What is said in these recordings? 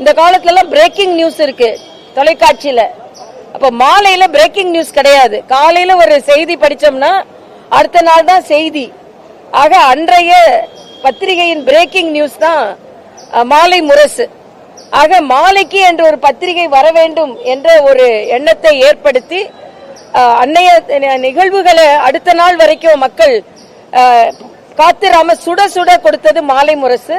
இந்த காலத்துலலாம் breaking news இருக்கு தொலைக்காட்சியில. அப்ப மாலையில பிரேக்கிங் நியூஸ் கிடையாது. காலையில ஒரு செய்தி படிச்சோம்னா அடுத்த நாள் தான் செய்தி. ஆக அன்றைய பத்திரிகையின் பிரேக்கிங் நியூஸ் தான் மாலை முரசு. ஆக மாலைக்கு என்று ஒரு பத்திரிகை வர வேண்டும் என்ற ஒரு எண்ணத்தை ஏற்படுத்தி அன்னைய நிகழ்வுகளை அடுத்த நாள் வரைக்கும் மக்கள் காத்திராம சுட சுட கொடுத்தது மாலை முரசு.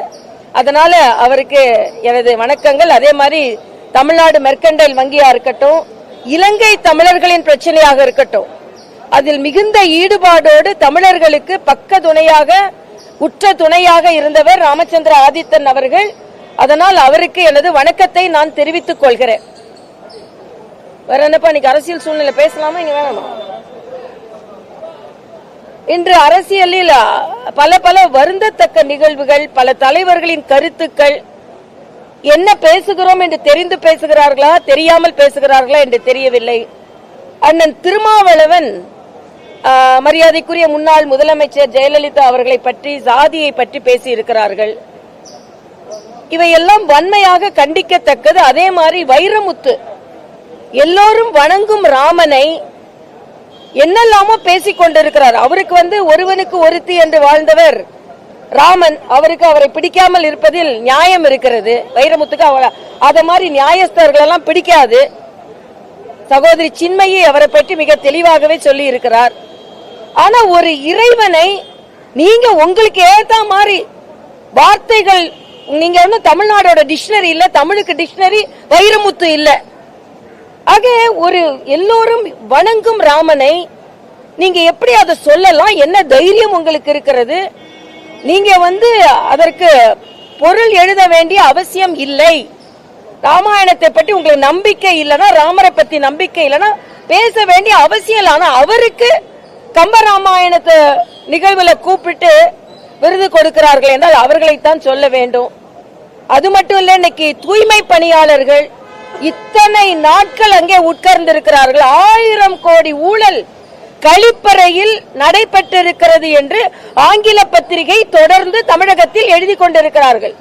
அதனால அவருக்கு எனது வணக்கங்கள். அதே மாதிரி தமிழ்நாடு மெர்கண்டைல் வங்கியா இருக்கட்டும் இலங்கை தமிழர்களின் பிரச்சனையாக இருக்கட்டும் அதில் மிகுந்த ஈடுபாடோடு தமிழர்களுக்கு பக்க துணையாக உற்ற துணையாக இருந்தவர் ராமச்சந்திர ஆதித்தன் அவர்கள். அதனால் அவருக்கு எனது வணக்கத்தை நான் தெரிவித்துக் கொள்கிறேன். வேற என்னப்பா இன்னைக்கு அரசியல் சூழ்நிலை பேசலாமா இங்க வேணாமா? இன்று அரசியலில் பல பல வருந்தத்தக்க நிகழ்வுகள் பல தலைவர்களின் கருத்துக்கள் என்ன பேசுகிறோம் என்று தெரிந்து பேசுகிறார்களா தெரியாமல் பேசுகிறார்களா என்று தெரியவில்லை. அண்ணன் திருமாவளவன் மரியாதைக்குரிய முன்னாள் முதலமைச்சர் ஜெயலலிதா அவர்களை பற்றி சாதியை பற்றி பேசியிருக்கிறார்கள். இவையெல்லாம் வன்மையாக கண்டிக்கத்தக்கது. அதே மாதிரி வைரமுத்து எல்லோரும் வணங்கும் ராமனை என்னெல்லாமோ பேசிக் கொண்டிருக்கிறார். அவருக்கு வந்து ஒருவனுக்கு ஒருத்தி என்று வாழ்ந்தவர் ராமன். அவருக்கு அவரை பிடிக்காமல் இருப்பதில் நியாயம் இருக்கிறது. வைரமுத்துக்கு அவ அத மாதிரி நியாயஸ்தர்கள் எல்லாம் பிடிக்காது. சகோதரி சின்மையை அவரை பற்றி மிக தெளிவாகவே சொல்லி இருக்கிறார் ஆனா ஒரு இறைவனை நீங்க உங்களுக்கு ஏத்த மாதிரி வார்த்தைகள் நீங்க வந்து தமிழ்நாடோட டிக்ஷனரி இல்ல தமிழுக்கு டிக்ஷனரி வைரமுத்து இல்லை. ஆக ஒரு எல்லோரும் வணங்கும் ராமனை நீங்க எப்படி அதை சொல்லலாம்? என்ன தைரியம் உங்களுக்கு இருக்கிறது? நீங்க வந்து அதற்கு பொருள் எழுத வேண்டிய அவசியம் இல்லை. ராமாயணத்தை பற்றி உங்களுக்கு நம்பிக்கை இல்லைன்னா ராமரை பத்தி நம்பிக்கை இல்லைன்னா பேச வேண்டிய அவசியம் இல்லை. ஆனா அவருக்கு கம்ப ராமாயணத்தை நிகழ்வுல கூப்பிட்டு விருது கொடுக்கிறார்கள் என்றால் அவர்களைத்தான் சொல்ல வேண்டும். அது மட்டும் இல்ல இன்னைக்கு தூய்மை பணியாளர்கள் இத்தனை நாட்கள் அங்கே உட்கார்ந்து இருக்கிறார்கள் ஆயிரம் கோடி ஊழல் கழிப்பறையில் நடைபெற்றிருக்கிறது என்று ஆங்கில பத்திரிகை தொடர்ந்து தமிழகத்தில் எழுதி கொண்டிருக்கிறார்கள்.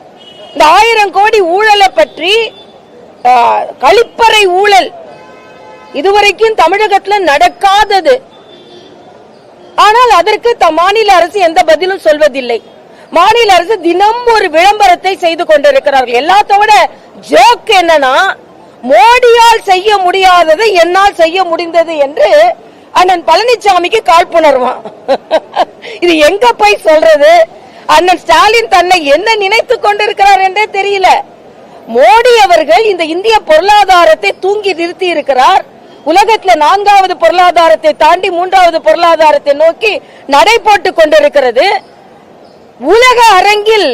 இந்த ஆயிரம் கோடி ஊழலை பற்றி கழிப்பறை ஊழல் இதுவரைக்கும் தமிழகத்தில் நடக்காதது. ஆனால் அதற்கு த- மாநில அரசு எந்த பதிலும் சொல்வதில்லை. மாநில அரசு தினம் ஒரு விளம்பரத்தை செய்து கொண்டிருக்கிறார்கள். எல்லாத்தோட ஜோக் என்னன்னா மோடியால் செய்ய முடியாததை என்னால் செய்ய முடிந்தது என்று அண்ணன் பழனிசாமிக்கு காழ்ப்புணர்வான். இது எங்க போய் சொல்றது? அண்ணன் ஸ்டாலின் தன்னை என்ன நினைத்துக் கொண்டிருக்கிறார் என்றே தெரியல. மோடி அவர்கள் இந்த இந்திய பொருளாதாரத்தை தூங்கி நிறுத்தி இருக்கிறார். உலகத்துல நான்காவது பொருளாதாரத்தை தாண்டி மூன்றாவது பொருளாதாரத்தை நோக்கி நடை போட்டுக் கொண்டிருக்கிறது. உலக அரங்கில்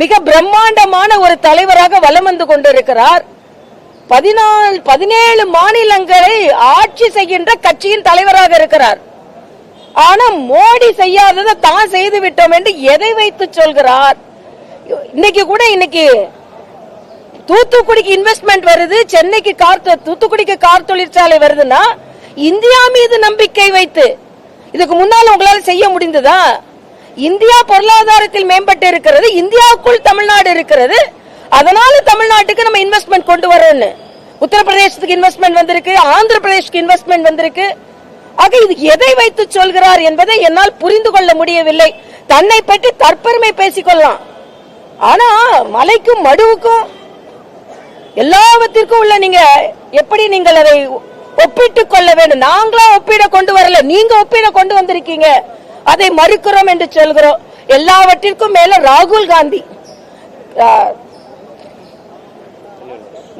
மிக பிரம்மாண்டமான ஒரு தலைவராக வலம் வந்து கொண்டிருக்கிறார். பதினாலு பதினேழு மாநிலங்களை ஆட்சி செய்கின்ற கட்சியின் தலைவராக இருக்கிறார். ஆனா மோடி செய்யாததை தான் செய்து விட்டோம் என்று எதை வைத்து சொல்கிறார்? இன்னைக்கு கூட இன்னைக்கு தூத்துக்குடிக்கு இன்வெஸ்ட்மெண்ட் வருது சென்னைக்கு கார் தூத்துக்குடிக்கு கார் தொழிற்சாலை வருதுன்னா இந்தியா மீது நம்பிக்கை வைத்து இதுக்கு முன்னால் உங்களால் செய்ய முடிந்ததா? இந்தியா பொருளாதாரத்தில் மேம்பட்டு இருக்கிறது இந்தியாவுக்குள் தமிழ்நாடு இருக்கிறது அதனால தமிழ்நாட்டுக்கு நம்ம இன்வெஸ்ட்மெண்ட் கொண்டு வரோம்னு உத்தரப்பிரதேசத்துக்கு இன்வெஸ்ட்மெண்ட் வந்திருக்கு ஆந்திர பிரதேஷ்க்கு இன்வெஸ்ட்மெண்ட் வந்திருக்கு. ஆக இது எதை வைத்து சொல்கிறார் என்பதை என்னால் புரிந்து கொள்ள முடியவில்லை. தன்னை பற்றி தற்பெருமை பேசிக்கொள்ளலாம். ஆனா மலைக்கும் மடுவுக்கும் எல்லாவற்றிற்கும் உள்ள நீங்க எப்படி நீங்கள் அதை ஒப்பிட்டுக் கொள்ள வேண்டும்? நாங்களா ஒப்பிட கொண்டு வரல. நீங்க ஒப்பிட கொண்டு வந்திருக்கீங்க. அதை மறுக்கிறோம் என்று சொல்கிறோம். எல்லாவற்றிற்கும் மேல ராகுல் காந்தி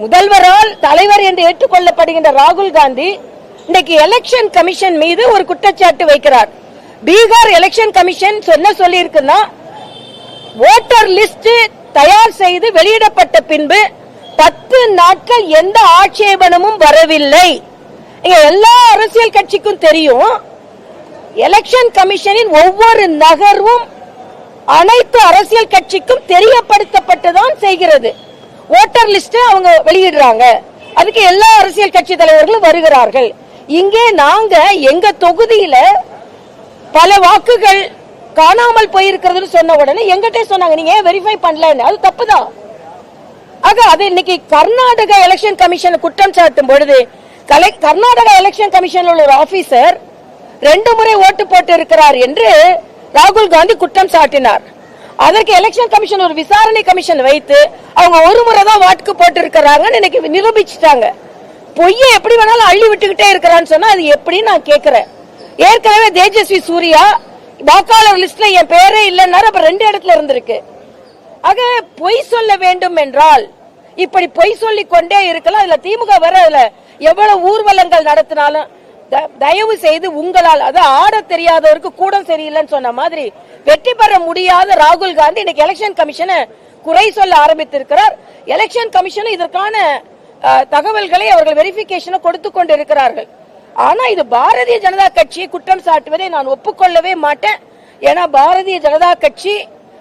முதல்வரால் தலைவர் என்று ஏற்றுக்கொள்ளப்படுகின்ற ராகுல் காந்தி இன்னைக்கு எலெக்ஷன் கமிஷன் மீது ஒரு குற்றச்சாட்டு வைக்கிறார். பீகார் எலெக்ஷன் கமிஷன் என்ன சொல்லி இருக்குன்னா ஓட்டர் லிஸ்ட் தயார் செய்து வெளியிடப்பட்ட பின்பு பத்து நாட்கள் எந்த ஆட்சேபனமும் வரவில்லை. எல்லா அரசியல் கட்சிக்கும் தெரியும் எலெக்ஷன் கமிஷனின் ஒவ்வொரு நகர்வும் அனைத்து அரசியல் கட்சிக்கும் தெரியப்படுத்தப்பட்டுதான் செய்கிறது. ஓட்டர் லிஸ்ட் அவங்க வெளியிடுறாங்க. அதுக்கு எல்லா அரசியல் கட்சி தலைவர்களும் வருகிறார்கள். இங்கே நாங்க எங்க தொகுதியில பல வாக்குகள் காணாமல் போயிருக்கிறதுன்னு சொன்ன உடனே எங்கிட்டே சொன்னாங்க நீங்க ஏன் வெரிஃபை பண்ணலன்னு? அது தப்புதான். ஆக அது இன்னைக்கு கர்நாடக எலெக்ஷன் கமிஷன் குற்றம் சாட்டும் பொழுது கலை கர்நாடக எலெக்ஷன் கமிஷன் உள்ள ஒரு ஆபீசர் ரெண்டு முறை ஓட்டு போட்டு இருக்கிறார் என்று ராகுல் காந்தி குற்றம் சாட்டினார். அதற்கு எலெக்ஷன் கமிஷன் ஒரு விசாரணை கமிஷன் வைத்து அவங்க ஒரு முறை தான் வாட்டுக்கு போட்டு இருக்கிறாங்கன்னு இன்னைக்கு நிரூபிச்சிட்டாங்க. பொய்யை எப்படி வேணாலும் அள்ளி விட்டுக்கிட்டே இருக்கிறான்னு சொன்னா அது எப்படி நான் கேக்குறேன் ஏற்கனவே தேஜஸ்வி சூர்யா வாக்காளர் லிஸ்ட்ல என் பேரே இல்லைன்னாரு அப்ப ரெண்டு இடத்துல இருந்திருக்கு. ஆக பொய் சொல்ல வேண்டும் என்றால் இப்படி பொய் சொல்லி கொண்டே இருக்கலாம். இதுல திமுக வர அதுல எவ்வளவு ஊர்வலங்கள் நடத்தினாலும் தயவு செய்து உங்களால் அது ஆட தெரியாதவருக்கு கூடம் சரியில்லைன்னு சொன்ன மாதிரி வெற்றி பெற முடியாத ராகுல் காந்தி இன்னைக்கு எலெக்ஷன் கமிஷனை குறை சொல்ல ஆரம்பித்திருக்கிறார். எலெக்ஷன் கமிஷனும் இதற்கான தகவல்களை அவர்கள் வெரிபிகேஷனை கொடுத்து கொண்டிருக்கிறார்கள். ஆனா இது பாரதிய ஜனதா கட்சியை குற்றம் சாட்டுவதை நான் ஒப்புக்கொள்ளவே மாட்டேன். ஏன்னா பாரதிய ஜனதா கட்சி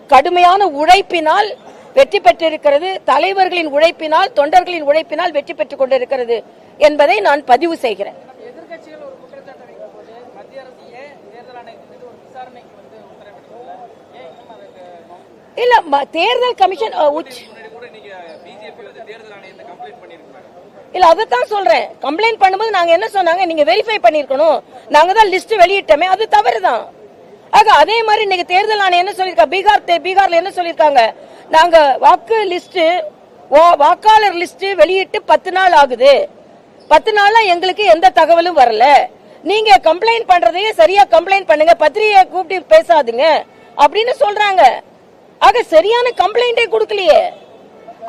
கடுமையான உழைப்பினால் வெற்றி பெற்றிருக்கிறது. தலைவர்களின் உழைப்பினால் தொண்டர்களின் உழைப்பினால் வெற்றி பெற்றுக் கொண்டிருக்கிறது என்பதை நான் பதிவு செய்கிறேன் எதிர்க்கட்சிகள் ஒரு குற்றச்சாட்டு வைக்கும் போது மத்திய அரசு ஏன் தேர்தல் ஆணையத்தின் மீது ஒரு விசாரணைக்கு வந்து உத்தரவிடல ஏன் இன்னும் அதுக்கு இல்ல ம- தேர்தல் கமிஷன் அஹ், உச்ச முன்னாடி கூட நீங்க பிஜேபி வந்து தேர்தல் இல்ல தேர்தல் கமிஷன் இல்ல அதைத்தான் சொல்றேன். கம்ப்ளைண்ட் பண்ணும்போது நாங்க என்ன சொன்னாங்க? நீங்க வெரிஃபை பண்ணிருக்கணும். நாங்க தான் லிஸ்ட் வெளியிட்டோமே அது தவறுதான். ஆக அதே மாதிரி இன்னைக்கு தேர்தல் ஆணையம் என்ன சொல்லிருக்கா? பீகார் தே- பீகார்ல என்ன சொல்லிருக்காங்க? நாங்க வாக்கு லிஸ்ட் வாக்காளர் லிஸ்ட் வெளியிட்டு பத்து நாள் ஆகுது. பத்து நாளா எங்களுக்கு எந்த தகவலும் வரல. நீங்க கம்ப்ளைண்ட் பண்றதையே சரியா கம்ப்ளைண்ட் பண்ணுங்க. பத்திரிகையை கூப்பிட்டு பேசாதுங்க. அப்படின்னு சொல்றாங்க. ஆக சரியான கம்ப்ளைண்டே கொடுக்கலையே.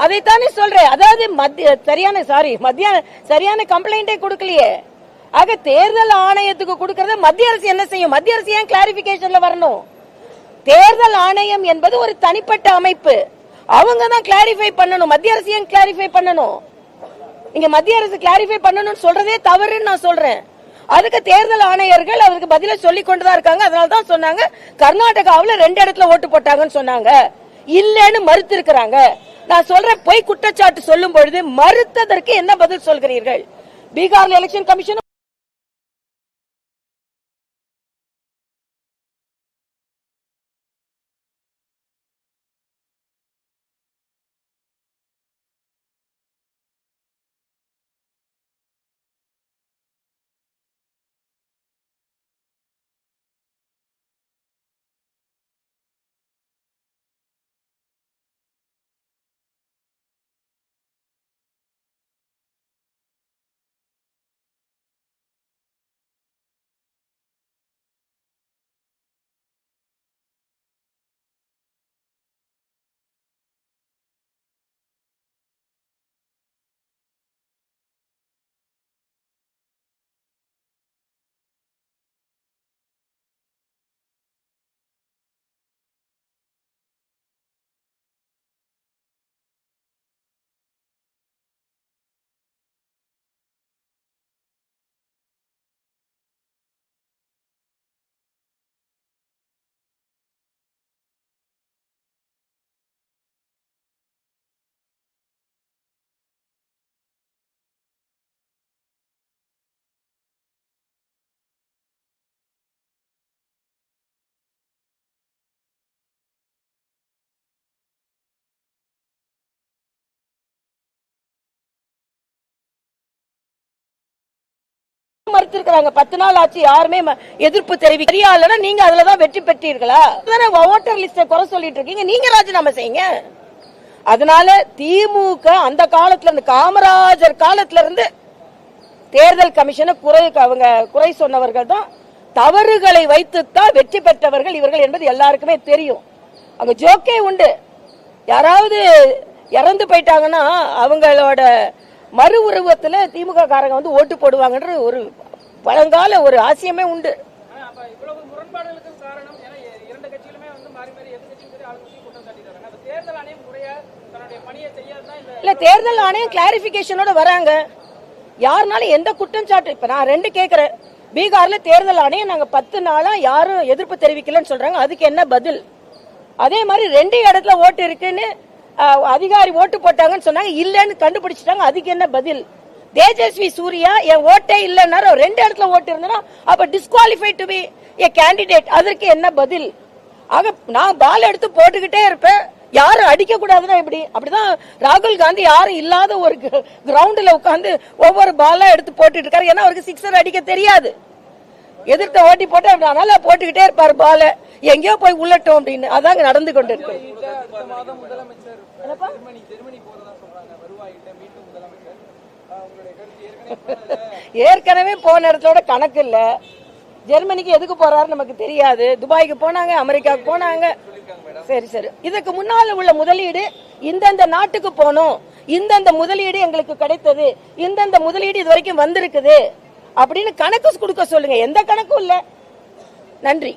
அதைத்தானே சொல்றேன். அதாவது மத்திய சரியான சாரி மத்திய சரியான கம்ப்ளைண்டே கொடுக்கலையே. ஆக தேர்தல் ஆணையத்துக்கு கொடுக்கறத மத்திய அரசு என்ன செய்யும்? மத்திய அரசு ஏன் கிளாரிபிகேஷன்ல வரணும்? தேர்தல் ஆணையம் என்பது ஒரு தனிப்பட்ட அமைப்பு. அவங்க தான் கிளாரிஃபை பண்ணணும். மத்திய அரசு ஏன் கிளாரிஃபை பண்ணணும்? இங்க மத்திய அரசு கிளாரிஃபை பண்ணணும்னு சொல்றதே தவறுன்னு நான் சொல்றேன். அதுக்கு தேர்தல் ஆணையர்கள் அவருக்கு பதில சொல்லி கொண்டுதான் இருக்காங்க. அதனால தான் சொன்னாங்க கர்நாடகாவுல ரெண்டு இடத்துல ஓட்டு போட்டாங்கன்னு சொன்னாங்க. இல்லைன்னு மறுத்து இருக்கிறாங்க நான் சொல்றேன் பொய் குற்றச்சாட்டு சொல்லும் பொழுது மறுத்ததற்கு என்ன பதில் சொல்கிறீர்கள்? பீகார்ல எலெக்ஷன் கமிஷன் மறுத்திருக்கிறாங்க. பத்து நாள் ஆச்சு யாருமே எதிர்ப்பு தெரிவி சரியாலனா நீங்க அதுலதான் வெற்றி பெற்றீர்களா? ஓட்டர் லிஸ்ட குறை சொல்லிட்டு இருக்கீங்க. நீங்க ராஜினாமா செய்யுங்க. அதனால திமுக அந்த காலத்துல இருந்து காமராஜர் காலத்துல இருந்து தேர்தல் கமிஷனை குறை அவங்க குறை சொன்னவர்கள் தான் தவறுகளை வைத்துத்தான் வெற்றி பெற்றவர்கள் இவர்கள் என்பது எல்லாருக்குமே தெரியும். அங்க ஜோக்கே உண்டு. யாராவது இறந்து போயிட்டாங்கன்னா அவங்களோட மறு உருவத்துல திமுக காரங்க வந்து ஓட்டு போடுவாங்கன்ற ஒரு பழங்கால ஒரு ஆசியமே உண்டு. இல்ல தேர்தல் ஆணையம் கிளாரிபிகேஷனோட வராங்க. யாருனாலும் எந்த குற்றம் சாட்டு இப்ப நான் ரெண்டு கேக்குறேன். பீகார்ல தேர்தல் ஆணையம் நாங்க பத்து நாளா யாரும் எதிர்ப்பு தெரிவிக்கலன்னு சொல்றாங்க. அதுக்கு என்ன பதில்? அதே மாதிரி ரெண்டு இடத்துல ஓட்டு இருக்குன்னு அதிகாரி ஓட்டு போட்டாங்கன்னு சொன்னாங்க இல்லைன்னு கண்டுபிடிச்சிட்டாங்க அதுக்கு என்ன பதில்? தேஜஸ்வி சூர்யா என் ஓட்டே இல்லைன்னாரு ரெண்டு இடத்துல ஓட்டு இருந்தனா அப்ப disqualify to be a candidate அதற்கு என்ன பதில்? ஆக நான் பால் எடுத்து போட்டுக்கிட்டே இருப்பேன் யாரும் அடிக்க கூடாதுன்னா எப்படி? அப்படிதான் ராகுல் காந்தி யாரும் இல்லாத ஒரு கிரவுண்ட்ல உட்காந்து ஒவ்வொரு பாலா எடுத்து போட்டுட்டு இருக்காரு ஏன்னா அவருக்கு சிக்ஸர் அடிக்க தெரியாது. எதிர்த்த ஓட்டி போட்டு அப்படி போட்டுக்கிட்டே இருப்பார் பாலை எங்கேயோ போய் உள்ளட்டும் அப்படின்னு. அதாங்க நடந்து கொண்டு இருக்கு அடுத்த மாதம் முதலமைச்சர் ஜெர்மனி ஜெர்மனி போறதா சொல்றாங்க. வருவாயிட்ட மீண்டும் முதலமைச்சர். ஆஹ் உங்களுடைய கருத்து ஏற்கனவே ஏற்கனவே போன இடத்தோட கணக்கு இல்ல. ஜெர்மனிக்கு எதுக்கு போறாரு நமக்கு தெரியாது. துபாய்க்கு போனாங்க அமெரிக்காவுக்கு போனாங்க. சரி சரி. இதுக்கு முன்னால உள்ள முதலீடு இந்தந்த நாட்டுக்கு போனோம் இந்தந்த முதலீடு எங்களுக்கு கிடைத்தது. இந்தந்த முதலீடு இது வரைக்கும் வந்திருக்குது. அப்படின்னு கணக்கு கொடுக்க சொல்லுங்க. எந்த கணக்கும் இல்ல. நன்றி.